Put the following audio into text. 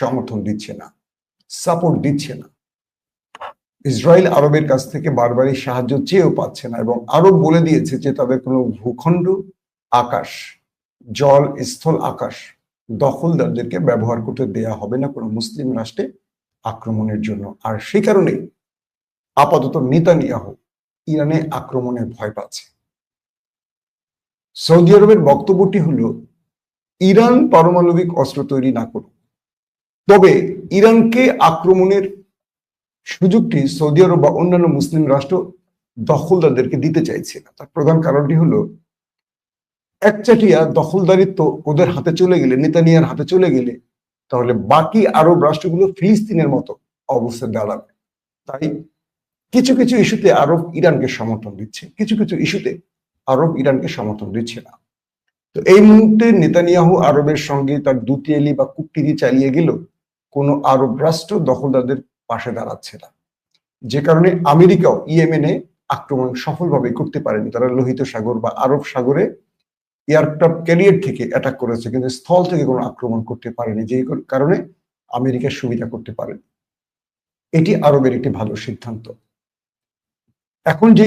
সমর্থন দিচ্ছে না সাপোর্ট দিচ্ছে না। ইসরায়েল আরবের কাছ থেকে বারবারই সাহায্য চেয়েও পাচ্ছে না এবং আরব বলে দিয়েছে যে তাদের কোনো ভূখণ্ড আকাশ, জল স্থল আকাশ দখলদারদেরকে ব্যবহার করতে দেয়া হবে না কোনো মুসলিম রাষ্ট্রে আক্রমণের জন্য। আর সেই কারণে আপাতত নেতানিয়াহু ইরানে আক্রমণের ভয় পাচ্ছে। সৌদি আরবের বক্তব্যটি হলো, ইরান পারমাণবিক অস্ত্র তৈরি না করুক তবে ইরানকে আক্রমণের সুযোগটি সৌদি আরব বা অন্যান্য মুসলিম রাষ্ট্র দখলদারদেরকে দিতে চাইছে না। তার প্রধান কারণটি হলো, একচাটিয়া দখলদারিত্ব ওদের হাতে চলে গেলে, নেতানিয়ার হাতে চলে গেলে, তাহলে বাকি আরব রাষ্ট্রগুলো ফিলিস্তিনের মতো অবস্থায় দাঁড়াবে। তাই কিছু কিছু ইস্যুতে আরব ইরানকে সমর্থন দিচ্ছে, কিছু কিছু ইস্যুতে আরব ইরানকে সমর্থন দিচ্ছে না। তো এই মুহূর্তে নেতানিয়াহু আরবের সঙ্গে তার দুতিয়ালি বা কুটনীতি চালিয়ে গেল। কোনো আরব রাষ্ট্র দখলদারদের পাশে দাঁড়াচ্ছে না। যে কারণে আমেরিকাও ইয়েমেনে আক্রমণ সফলভাবে করতে পারেনি। তারা লোহিত সাগর বা আরব সাগরে এয়ারক্রাফট ক্যারিয়ার থেকে অ্যাটাক করেছে, কিন্তু স্থল থেকে কোনো আক্রমণ করতে পারেনি, যে কারণে আমেরিকা সুবিধা করতে পারেনি। এটি আরবের একটি ভালো সিদ্ধান্ত। এখন যে